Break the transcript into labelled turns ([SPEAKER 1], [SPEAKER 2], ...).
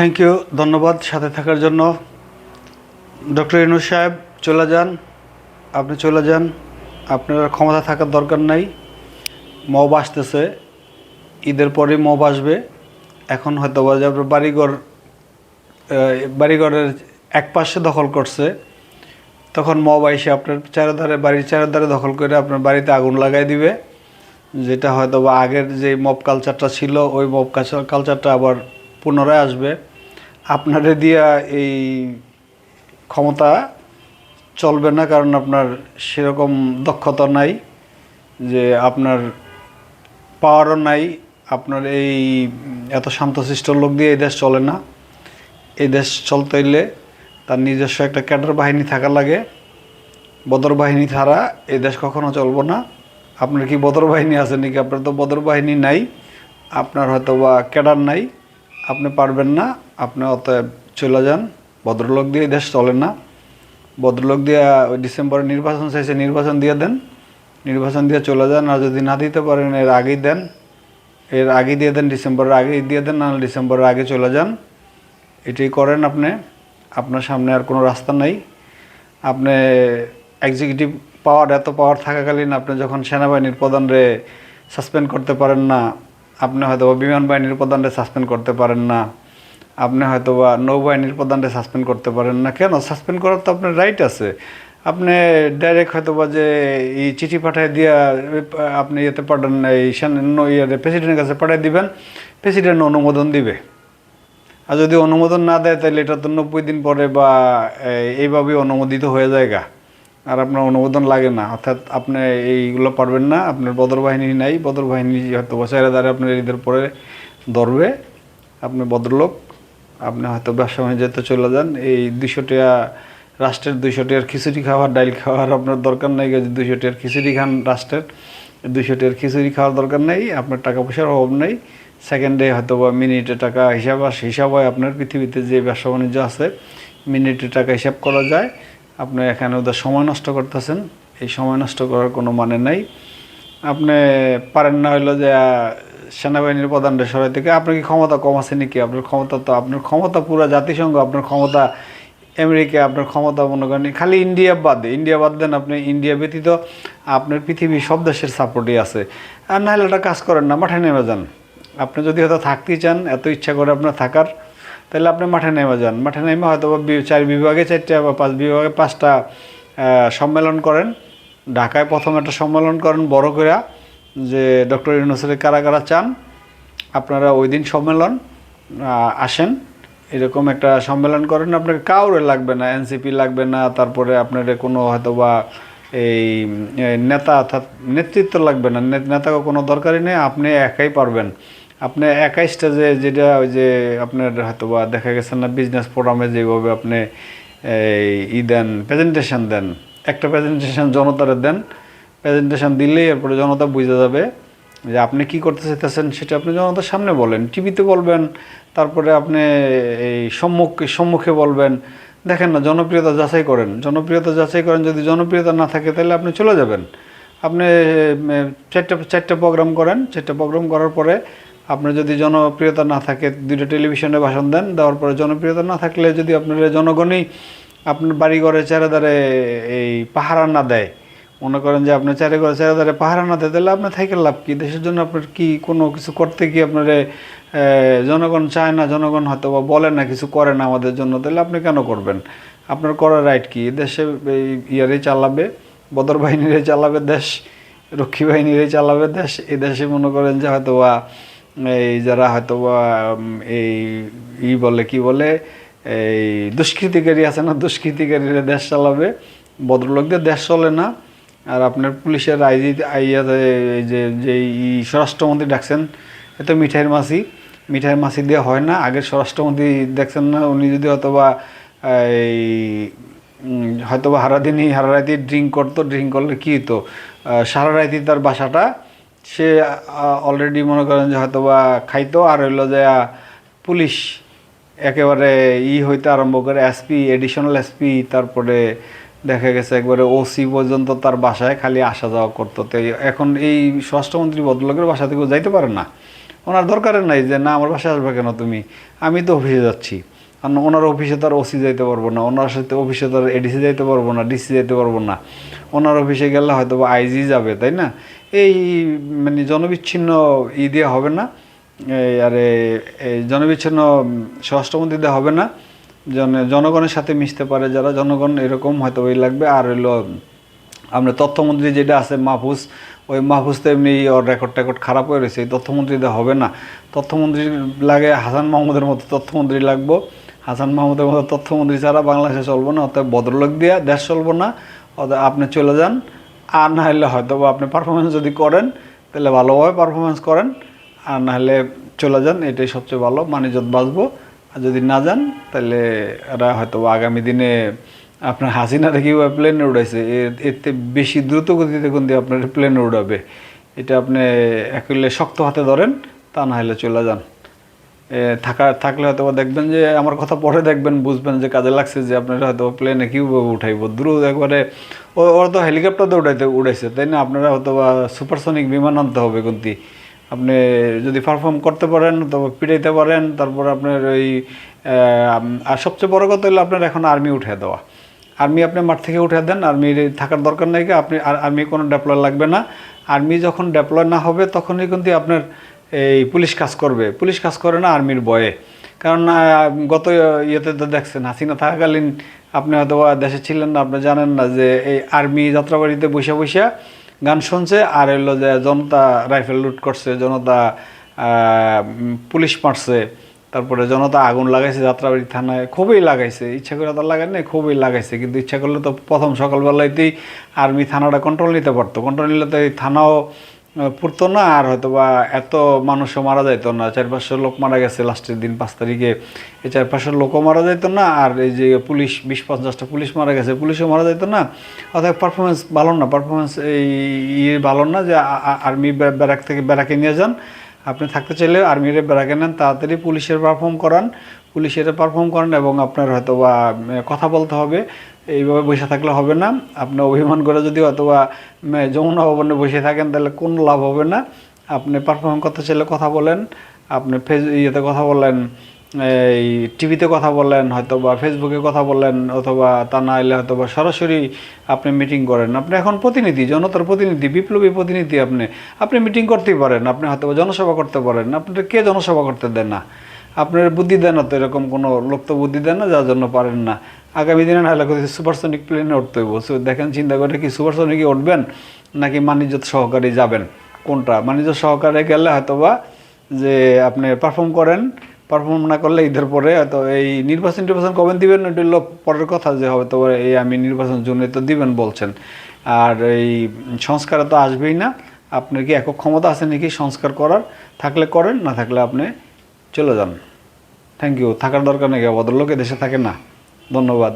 [SPEAKER 1] Thank you ধন্যবাদ সাথে থাকার জন্য। ডক্টর ইনু সাহেব, চলে যান। আপনি চলে যান। আপনার ক্ষমতা থাকার দরকার নাই। মব আসতেছে। ঈদের পরে মব আসবে। এখন হয়তো বা আপনার বাড়িঘর বাড়িঘরের এক পাশে দখল করছে। তখন মব আইসে আপনার চারধারে, বাড়ির চারধারে দখল করে আপনার বাড়িতে আগুন লাগাই দিবে। যেটা হয়তো বা আগের যে মব কালচারটা ছিল, ওই মব কালচারটা আবার পুনরায় আসবে। আপনারে দিয়া এই ক্ষমতা চলবে না, কারণ আপনার সেরকম দক্ষতা নাই, যে আপনার পাওয়ারও নাই, আপনার এই এত শান্তশিষ্ট লোক দিয়ে এই দেশ চলে না। এই দেশ চলতে হইলে তার নিজস্ব একটা ক্যাডার বাহিনী থাকা লাগে। বদর বাহিনী ছাড়া এই দেশ কখনো চলবো না। আপনার কি বদর বাহিনী আছে নাকি? আপনার তো বদর বাহিনী নাই। আপনার হয়তো বা ক্যাডার নাই। আপনি পারবেন না, আপনি অতএব চলে যান। ভদ্রলোক দিয়ে দেশ চলে না। ভদ্রলোক দিয়ে ওই ডিসেম্বরে নির্বাচন শেষে নির্বাচন দিয়ে দেন। নির্বাচন দিয়ে চলে যান আর যদি না দিতে পারেন, এর আগেই দেন। এর আগে দিয়ে দেন, ডিসেম্বরের আগেই দিয়ে দেন, না ডিসেম্বরের আগে চলে যান। এটাই করেন আপনি। আপনার সামনে আর কোনো রাস্তা নাই। আপনি এক্সিকিউটিভ পাওয়ার এত পাওয়ার থাকাকালীন আপনি যখন সেনাবাহিনীর প্রধানরে সাসপেন্ড করতে পারেন না আপনি হয়তো বিমান বাহিনীর প্রধানরে সাসপেন্ড করতে পারেন না। আপনি হয়তো বা নৌবাহিনীর প্রধানরে সাসপেন্ড করতে পারেন না। কেন? সাসপেন্ড করার তো আপনার রাইট আছে। আপনি ডাইরেক্ট হয়তো বা যে এই চিঠি পাঠিয়ে দিয়ে, আপনি ইয়েতে পাঠান, এই ইয়ে প্রেসিডেন্টের কাছে পাঠিয়ে দিবেন। প্রেসিডেন্ট অনুমোদন দিবে। আর যদি অনুমোদন না দেয়, তাহলে এটা তো নব্বই দিন পরে বা এইভাবেই অনুমোদিত হয়ে যায় গা। আর আপনার অনুমোদন লাগে না। অর্থাৎ আপনি এইগুলো পারবেন না, আপনার বদর বাহিনী নাই বদর বাহিনী হয়তো বসায় দ্বারা আপনার ঈদের পরে ধরবে। আপনি ভদ্রলোক, আপনি হয়তো ব্যবসা বাণিজ্যতে চলে যান। এই দুশো টাকা রাষ্ট্রের দুশো টাকার খিচুড়ি খাওয়ার, ডাইল খাওয়ার আপনার দরকার নেই যদি দুইশো টাকার খিচুড়ি খান রাষ্ট্রের। দুশো টাকার খিচুড়ি খাওয়ার দরকার নেই, আপনার টাকা পয়সার অভাব নেই। সেকেন্ডে হয়তো বা মিনিটে টাকা হিসাব হিসাব হয় আপনার পৃথিবীতে যে ব্যবসা বাণিজ্য আছে, মিনিটে টাকা হিসাব করা যায়। আপনি এখানে ওদের সময় নষ্ট করতেছেন, এই সময় নষ্ট করার কোনো মানে নাই। আপনি পারেন না হইল যে সেনাবাহিনীর প্রধানদের সবাই থেকে আপনার কি ক্ষমতা কম আছে নাকি? আপনার ক্ষমতা তো, আপনার ক্ষমতা পুরো জাতিসংঘ, আপনার ক্ষমতা আমেরিকা, আপনার ক্ষমতা মনে করেন খালি ইন্ডিয়া বাদ। ইন্ডিয়া বাদ দেন আপনি, ইন্ডিয়া ব্যতীত আপনার পৃথিবীর সব দেশের সাপোর্টই আছে। আর নাহলে একটা কাজ করেন না, মাঠে নেমে যান। আপনি যদি হয়তো থাকতেই চান, এত ইচ্ছা করে আপনার থাকার তাহলে আপনি মাঠে নেমে যান। মাঠে নেমে হয়তো চার বিভাগে, চারটা বা পাঁচ বিভাগে পাঁচটা সম্মেলন করেন। ঢাকায় প্রথম একটা সম্মেলন করেন বড় করে, যে ডক্টর ইউনুসের কারা কারা চান। আপনারা ওই দিন সম্মেলন আসেন। এরকম একটা সম্মেলন করেন। আপনাকে কাউরে লাগবে না, এনসিপি লাগবে না, তারপরে আপনার কোনো হয়তো বা এই নেতা অর্থাৎ নেতৃত্ব লাগবে নে- নেতাকে কোনো দরকারই নেই, আপনি একাই পারবেন। আপনি একাই স্টেজে যেটা ওই যে আপনার হয়তো বা দেখা গেছে না বিজনেস ফোরামে যেভাবে আপনি ই দেন প্রেজেন্টেশন দেন, একটা প্রেজেন্টেশন জনতারে দেন প্রেজেন্টেশন দিলেই এরপরে জনতা বুঝে যাবে যে আপনি কি করতে চাইতেছেন সেটা আপনি জনতার সামনে বলেন, টিভিতে বলবেন, তারপরে আপনি এই সম্মুখ, সম্মুখে বলবেন, দেখেন না, জনপ্রিয়তা যাচাই করেন, জনপ্রিয়তা যাচাই করেন, যদি জনপ্রিয়তা না থাকে তাহলে আপনি চলে যাবেন। আপনি চারটা চারটা প্রোগ্রাম করেন, চারটা প্রোগ্রাম করার পরে আপনার যদি জনপ্রিয়তা না থাকে, দুইটা টেলিভিশনে ভাষণ দেন, দেওয়ার পরে জনপ্রিয়তা না থাকলে যদি আপনার জনগণই আপনার বাড়িঘরে চারিদারে এই পাহারা না দেয়, মনে করেন যে আপনার চারে ঘরে চারে ধারে পাহারা না দেয়, তাহলে আপনার থেকে লাভ কী? দেশের জন্য আপনার কি কোনো কিছু করতে কি আপনার জনগণ চায় না? জনগণ হয়তো বা বলে না, কিছু করে না আমাদের জন্য, তাহলে আপনি কেন করবেন? আপনার করার রাইট কি? দেশে এই ইয়ারে চালাবে, বদর বাহিনীরে চালাবে দেশ, রক্ষী বাহিনীরে চালাবে দেশ, এই দেশে মনে করেন যে হয়তো বা এই যারা হয়তো এই ই বলে, কি বলে, এই দুষ্কৃতিকারী আছে না, দুষ্কৃতিকারীরা দেশ চালাবে, ভদ্রলোকদের দেশ চলে না। আর আপনার পুলিশের আইজি আইয়াতে যে যে স্বরাষ্ট্রমন্ত্রী ডাকছেন, এ তো মিঠাইয়ের মাসি। মিঠাইয়ের মাসি দিয়ে হয় না, আগের স্বরাষ্ট্রমন্ত্রী দেখছেন না, উনি যদি অথবা এই হয়তো বা সারাদিনই সারা রাতি ড্রিঙ্ক করতো ড্রিঙ্ক করলে কী হতো সারা রাতি তার বাসাটা সে অলরেডি মনে করেন যে হয়তো বা খাইতো, আর হইল যে পুলিশ একেবারে ই হইতে আরম্ভ করে এসপি এডিশনাল এসপি তারপরে দেখা গেছে একবারে ওসি পর্যন্ত তার বাসায় খালি আসা যাওয়া করতো। তো এখন এই স্বরাষ্ট্রমন্ত্রী ভদ্রলোকের বাসা থেকেও যাইতে পারে না। ওনার দরকারের নাই যে, না, আমার বাসায় আসবে কেন তুমি? আমি তো অফিসে যাচ্ছি। আর ওনার অফিসে তো আর ওসি যাইতে পারব না। ওনার সাথে অফিসে তো আর এডিসি যাইতে পারব না ডিসি যাইতে পারব না। ওনার অফিসে গেলে হয়তো বা আইজি যাবে, তাই না? এই মানে জনবিচ্ছিন্ন ই দিয়ে হবে না। আরে এই জনবিচ্ছিন্ন স্বরাষ্ট্রমন্ত্রী দিয়ে হবে না। জন, জনগণের সাথে মিশতে পারে যারা। জনগণ এরকম হয়তো ওই লাগবে। আর হইল, আমরা তথ্যমন্ত্রী যেটা আছে, মাহফুজ, ওই মাহফুজ তো এমনি ওর রেকর্ড টেকর্ড খারাপ হয়ে রয়েছে। এই তথ্যমন্ত্রীতে হবে না। তথ্যমন্ত্রী লাগে হাসান মাহমুদের মতো তথ্যমন্ত্রী লাগবো। হাসান মাহমুদের মতো তথ্যমন্ত্রী ছাড়া বাংলাদেশে চলবো না। অর্থাৎ ভদ্রলোক দিয়ে দেশ চলবো না। অর্থাৎ আপনি চলে যান। আর না হলে হয়তো আপনি পারফরমেন্স যদি করেন, তাহলে ভালোভাবে পারফরমেন্স করেন। আর না হলে চলে যান, এটাই সবচেয়ে ভালো মানে মানিজত বাঁচবো। আর যদি না যান, তাহলে এরা হয়তো আগামী দিনে আপনার হাসিনাটা কীভাবে প্লেনে উড়াইছে এতে বেশি দ্রুত গতিতে কিন্তু আপনার প্লেনে উড়াবে, এটা আপনি একলে শক্ত হাতে ধরেন, তা না হলে চলে যান। থাকা, থাকলে হয়তো দেখবেন যে, আমার কথা পরে দেখবেন, বুঝবেন যে কাজে লাগছে যে, আপনারা হয়তো প্লেনে কীভাবে উঠাইব। দ্রুত একবারে, ও, ওরা তো হেলিকপ্টার উঠাইতে উড়াইছে তাই না? আপনারা হয়তো বা সুপারসনিক বিমান আনতে হবে কিন্তু। আপনি যদি পারফর্ম করতে পারেন তবে পিটাইতে পারেন, তারপর আপনার ওই আর সবচেয়ে বড় কথা হলো আপনার এখন আর্মি উঠে দেওয়া। আর্মি আপনি মাঠ থেকে উঠে দেন আর্মির থাকার দরকার নাই আপনি, আর আর্মি কোনো ডেপ্লয় লাগবে না। আর্মি যখন ডেপ্লয় না হবে, তখনই কিন্তু আপনার এই পুলিশ কাজ করবে। পুলিশ কাজ করে না আর্মির বয়ে। কারণ গত ইয়েতে তো দেখছেন, হাসিনা থাকাকালীন আপনি হয়তো দেশে ছিলেন না, আপনি জানেন না যে এই আর্মি যাত্রাবাড়িতে বসে বসে গান শুনছে আর হলো যে জনতা রাইফেল লুট করছে, জনতা পুলিশ মারছে, তারপরে জনতা আগুন লাগাইছে যাত্রাবাড়ি থানায়। খুবই লাগাইছে, ইচ্ছা করে তো লাগায় নাই, খুবই লাগাইছে। কিন্তু ইচ্ছা করলে তো প্রথম সকালবেলাতেই আর্মি থানাটা কন্ট্রোল নিতে পারতো। কন্ট্রোল নিলে তো এই থানাও পুরতো না, আর হয়তো বা এত মানুষও মারা যাইতো না। চার পাঁচশো লোক মারা গেছে লাস্টের দিন, পাঁচ তারিখে। এই চার পাঁচশো লোকও মারা যাইতো না, আর এই যে পুলিশ, বিশ পঞ্চাশটা পুলিশ মারা গেছে, পুলিশও মারা যাইতো না। অর্থাৎ পারফরমেন্স ভালো না পারফরমেন্স এই ইয়ে ভালো না যে আর্মি ব্যারাক থেকে ব্যারাকে নিয়ে যান। আপনি থাকতে চাইলে আর্মির ব্যারাকে নেন, তাড়াতাড়ি পুলিশের পারফর্ম করান। পুলিশের পারফর্ম করেন এবং আপনার হয়তো বা কথা বলতে হবে। এইভাবে বসে থাকলে হবে না। আপনি অভিমান করে যদি অথবা যমুনা ভবনে বসে থাকেন, তাহলে কোনো লাভ হবে না। আপনি পারফর্ম করতে চাইলে কথা বলেন। আপনি ফেস ইয়েতে কথা বলেন, এই টিভিতে কথা বলেন হয়তো বা ফেসবুকে কথা বলেন, অথবা তা না এলে হয়তো বা সরাসরি আপনি মিটিং করেন। আপনি এখন প্রতিনিধি, জনতার প্রতিনিধি, বিপ্লবী প্রতিনিধি আপনি। আপনি মিটিং করতেই পারেন, আপনি হয়তো জনসভা করতে পারেন। আপনার কে জনসভা করতে দেন না? আপনার বুদ্ধি দেন না তো এরকম কোনো লোক তো বুদ্ধি দেন না, যার জন্য পারেন না। আগামী দিনে না হলে সুপারসনিক প্লেনে উঠতে হইব। দেখেন, চিন্তা করে কি সুপারসনিকে উঠবেন, নাকি বাণিজ্য সহকারী যাবেন? কোনটা? বাণিজ্য সহকারে গেলে হয়তো বা যে আপনি পারফর্ম করেন পারফর্ম না করলে ঈদের পরে হয়তো এই নির্বাচন টির্বাচন কবে দিবেন? ওটা হলো পরের কথা যে হয়তো এই আমি নির্বাচন জন্য তো দিবেন বলছেন। আর এই সংস্কার তো আসবেই না। আপনার কি একক ক্ষমতা আছে নাকি সংস্কার করার? থাকলে করেন, না থাকলে আপনি চলে যান। থ্যাংক ইউ থাকার দরকার নেই লোকে দেশে থাকে না। ধন্যবাদ।